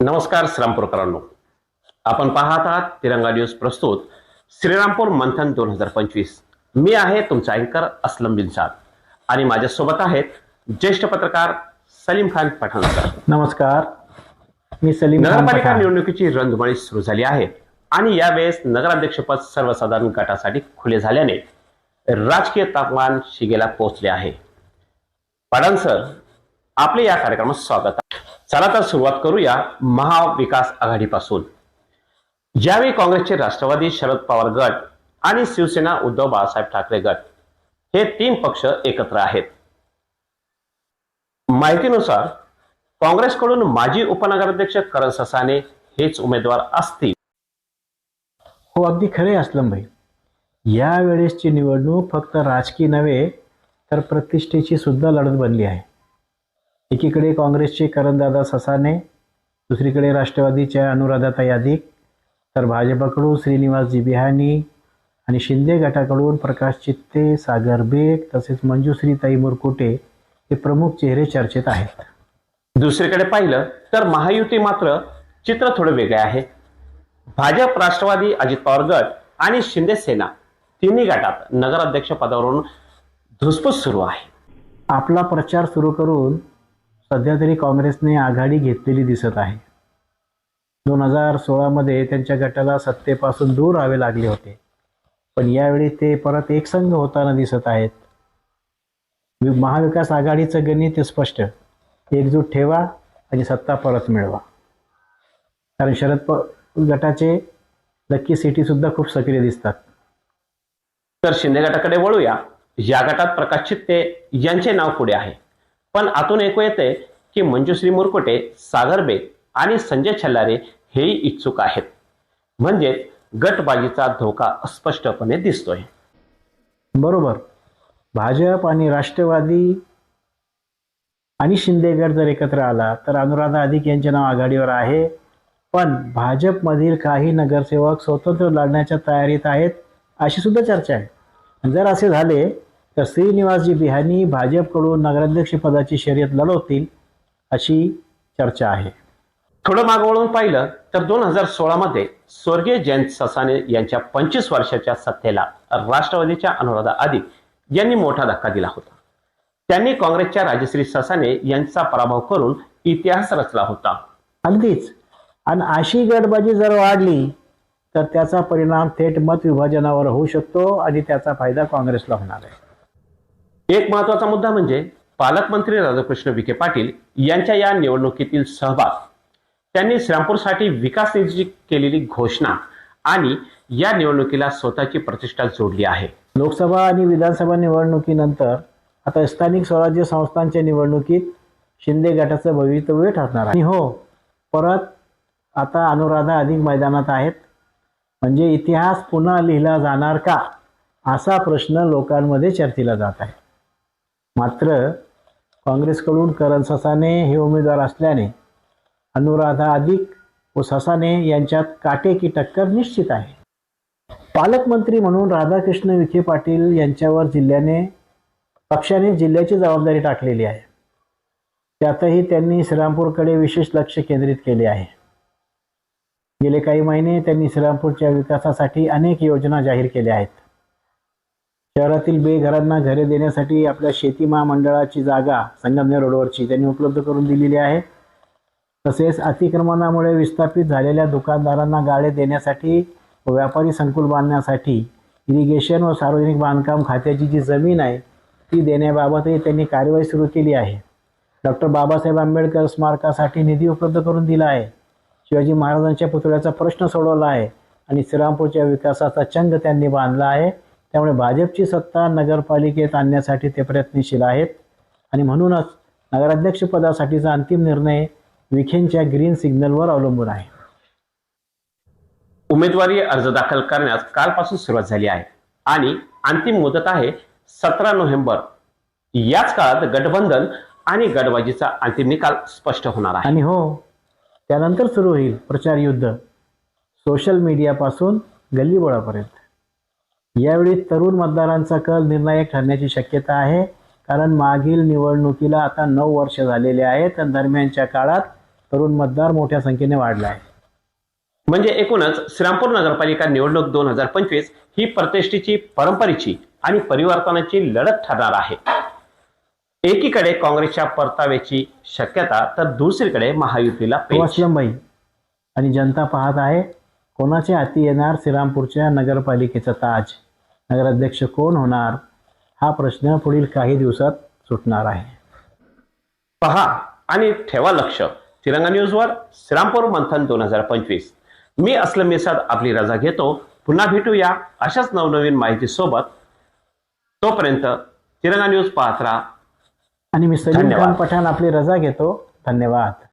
नमस्कार श्रीरामपूरकरांनो. आपण पाहत आहात तिरंगा न्यूज प्रस्तुत. श्रीरामपूर मंथन दोन हजार पंचवीस. मी आहे तुमचा अँकर असलम बिनसाद आणि माझ्यासोबत आहेत ज्येष्ठ पत्रकार सलीम खान पठाणकर. नमस्कार. मी सलीम नगरपालिका. निवडणुकीची रणधुमाळी सुरू झाली आहे. आणि यावेळेस नगराध्यक्षपद सर्वसाधारण गटासाठी खुले झाल्याने राजकीय तापमान शिगेला पोहोचले आहे. पठाण सर आपले या कार्यक्रमात स्वागत आहे. चला तर सुरुवात करूया महाविकास आघाडीपासून. ज्यावेळी काँग्रेसचे राष्ट्रवादी शरद पवार गट आणि शिवसेना उद्धव बाळासाहेब ठाकरे गट हे तीन पक्ष एकत्र आहेत. माहितीनुसार काँग्रेसकडून माजी उपनगराध्यक्ष करण ससाने हेच उमेदवार असतील. हो अगदी खरे असलम भाई. या वेळेसची निवडणूक फक्त राजकीय नव्हे तर प्रतिष्ठेची सुद्धा लढत बनली आहे. एकीकडे काँग्रेसचे करणदादा ससाने दुसरीकडे राष्ट्रवादीच्या अनुराधाताई अधिक तर भाजपकडून श्रीनिवासजी बिहानी आणि शिंदे गटाकडून प्रकाश चित्ते सागर बेग तसेच मंजुश्रीताई मुरकुटे हे प्रमुख चेहरे चर्चेत आहेत. दुसरीकडे पाहिलं तर महायुती मात्र चित्र थोडं वेगळे आहे. भाजप राष्ट्रवादी अजित पवार गट आणि शिंदे सेना तिन्ही गटात नगराध्यक्ष पदावरून धुसफूस सुरू आहे. आपला प्रचार सुरू करून सध्या तरी काँग्रेसने आघाडी घेतलेली दिसत आहे. दोन हजार सोळामध्ये त्यांच्या गटाला सत्तेपासून दूर राहावे लागले होते. पण यावेळी ते परत एकसंघ होताना दिसत आहेत. महाविकास आघाडीचं गणित स्पष्ट. एकजूट ठेवा आणि सत्ता परत मिळवा. कारण शरद प गटाचे लक्की सिटी सुद्धा खूप सक्रिय दिसतात. तर शिंदे गटाकडे वळूया. या गटात प्रकाश चित्ते यांचे नाव पुढे आहे. पण आतून ऐकू येते की मंजुश्री मुरकुटे सागर बेग आणि संजय छल्लारे हेही इच्छुक आहेत. म्हणजे गटबाजीचा धोका स्पष्टपणे दिसतोय. बरोबर. भाजप आणि राष्ट्रवादी आणि शिंदेगड जर एकत्र आला तर अनुराधा अधिक यांचे नाव आघाडीवर आहे. पण भाजपमधील काही नगरसेवक स्वतंत्र लढण्याच्या तयारीत आहेत अशी सुद्धा चर्चा आहे. जर असे झाले तर श्रीनिवासजी बिहानी भाजपकडून नगराध्यक्ष पदाची शर्यत लढवतील अशी चर्चा आहे. थोडं माग वळून पाहिलं तर दोन हजार सोळा मध्ये स्वर्गीय जयंत ससाने यांच्या पंचवीस वर्षाच्या सत्तेला राष्ट्रवादीच्या अनुराधा अधिक यांनी मोठा धक्का दिला होता. त्यांनी काँग्रेसच्या राजश्री ससाने यांचा पराभव करून इतिहास रचला होता. अगदीच. आणि अशी गटबाजी जर वाढली तर त्याचा परिणाम थेट मत विभाजनावर होऊ शकतो आणि त्याचा फायदा काँग्रेसला होणार आहे. एक महत्त्वाचा मुद्दा म्हणजे पालकमंत्री राधाकृष्ण विखे पाटील यांच्या या निवडणुकीतील सहभाग. त्यांनी श्रीरामपूरसाठी विकास निधीची केलेली घोषणा आणि या निवडणुकीला स्वतःची प्रतिष्ठा जोडली आहे. लोकसभा आणि विधानसभा निवडणुकीनंतर आता स्थानिक स्वराज्य संस्थांच्या निवडणुकीत शिंदे गटाचं भवितव्य ठरणार आहे. आणि हो परत आता अनुराधा अधिक मैदानात आहेत. म्हणजे इतिहास पुन्हा लिहिला जाणार का? असा प्रश्न लोकांमध्ये चर्चेला जात आहे. मात्र काँग्रेसकडून करण ससाने हे उमेदवार असल्याने अनुराधा अधिक व ससाने यांच्यात काटेकी टक्कर निश्चित आहे. पालकमंत्री म्हणून राधाकृष्ण विखे पाटील यांच्यावर जिल्ह्याने पक्षाने जिल्ह्याची जबाबदारी टाकलेली आहे. त्यातही त्यांनी श्रीरामपूरकडे विशेष लक्ष केंद्रित केले आहे. गेले काही महिने त्यांनी श्रीरामपूरच्या विकासासाठी अनेक योजना जाहीर केल्या आहेत. शहरातील बेघरांना घरे देण्यासाठी आपल्या शेती महामंडळाची जागा संगमनेर रोडवरची त्यांनी उपलब्ध करून दिलेली आहे. तसेच अतिक्रमणामुळे विस्थापित झालेल्या दुकानदारांना गाळे देण्यासाठी व व्यापारी संकुल बांधण्यासाठी इरिगेशन व सार्वजनिक बांधकाम खात्याची जी जमीन आहे ती देण्याबाबतही त्यांनी कार्यवाही सुरू केली आहे. डॉक्टर बाबासाहेब आंबेडकर स्मारकासाठी निधी उपलब्ध करून दिला आहे. शिवाजी महाराजांच्या पुतळ्याचा प्रश्न सोडवला आहे आणि श्रीरामपूरच्या विकासाचा चंग त्यांनी बांधला आहे. त्यामुळे भाजपची सत्ता नगरपालिकेत आणण्यासाठी ते प्रयत्नशील आहेत. आणि म्हणूनच नगराध्यक्षपदासाठीचा अंतिम निर्णय विखेंच्या ग्रीन सिग्नलवर अवलंबून आहे. उमेदवारी अर्ज दाखल करण्यास कालपासून सुरुवात झाली आहे. आणि अंतिम मुदत आहे सतरा नोव्हेंबर. याच काळात गठबंधन आणि गटबाजीचा अंतिम निकाल स्पष्ट होणार आहे. आणि हो त्यानंतर सुरू होईल प्रचार युद्ध. सोशल मीडियापासून गल्लीबोळापर्यंत. यावेळी तरुण मतदारांचा कल निर्णायक ठरण्याची शक्यता आहे. कारण मागील निवडणुकीला आता नऊ वर्ष झालेले आहेत आणि दरम्यानच्या काळात तरुण मतदार मोठ्या संख्येने वाढला आहे म्हणजे एकूणच श्रीरामपूर नगरपालिका निवडणूक दोन हजार पंचवीस ही प्रतिष्ठेची परंपरेची आणि परिवर्तनाची लढत ठरणार आहे. एकीकडे काँग्रेसच्या परताव्याची शक्यता तर दुसरीकडे महायुतीला आणि जनता पाहत आहे. कोणाच्या हाती येणार श्रीरामपूरच्या नगरपालिकेचा ताज? नगराध्यक्ष कोण होणार? हा प्रश्न पुढील काही दिवसात सुटणार आहे. पहा आणि ठेवा लक्ष. तिरंगा न्यूजवर श्रीरामपूर मंथन दोन हजार पंचवीस. मी असलम मिसाद आपली रजा घेतो. पुन्हा भेटूया अशाच नवनवीन माहिती सोबत तोपर्यंत तिरंगा न्यूज पाहत राहा. आणि मी सलीम. खान पठाण आपली रजा घेतो. धन्यवाद.